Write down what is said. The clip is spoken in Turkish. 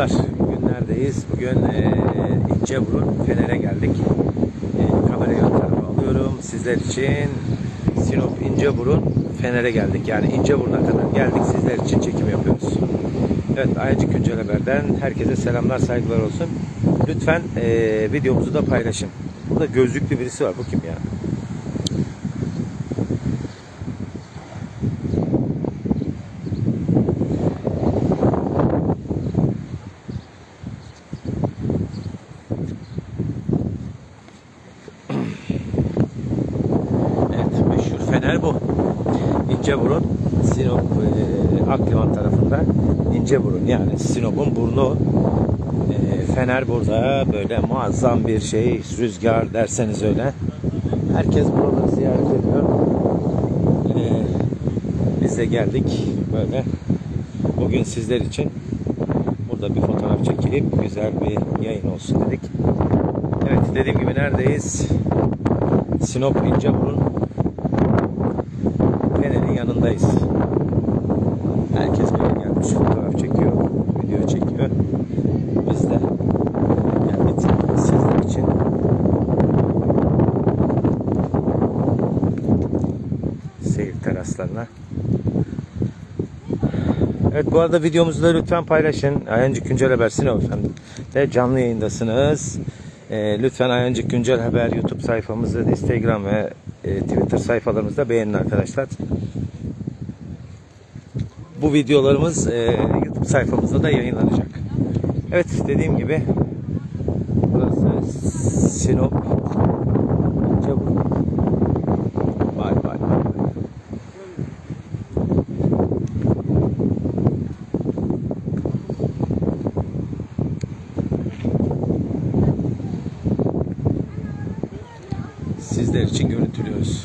dostlar, bugün neredeyiz? Bugün e, İnceburun Fener'e geldik. E, kamerayı ön tarafa alıyorum. Sizler için Sinop İnceburun Fener'e geldik. Yani İnceburun'a kadar geldik. Sizler için çekim yapıyoruz. Evet, Ayacık Güncel Haber'den herkese selamlar, saygılar olsun. Lütfen e, videomuzu da paylaşın. Burada gözlüklü birisi var. Bu kim ya? Evet, Fener bu. İnceburun, Sinop, e, Akliman tarafında İnceburun yani Sinop'un burnu. E, Fener burada böyle muazzam bir şey, rüzgar derseniz öyle. Herkes buraları ziyaret ediyor. E, biz de geldik böyle. Bugün sizler için burada bir fotoğraf çekilip güzel bir yayın olsun dedik. Evet dediğim gibi neredeyiz? Sinop İnceburun yanındayız. Herkes böyle gelmiş fotoğraf çekiyor, video çekiyor. Biz de geldik sizler için. Seyir teraslarına. Evet bu arada videomuzu da lütfen paylaşın. Ayancık Güncel Haber Sinop de canlı yayındasınız. Ee, lütfen Ayancık Güncel Haber YouTube sayfamızı, Instagram ve e, Twitter sayfalarımızda beğenin arkadaşlar. Bu videolarımız e, YouTube sayfamızda da yayınlanacak. Evet dediğim gibi burası Sinop Çabuk. sizler için görüntülüyoruz.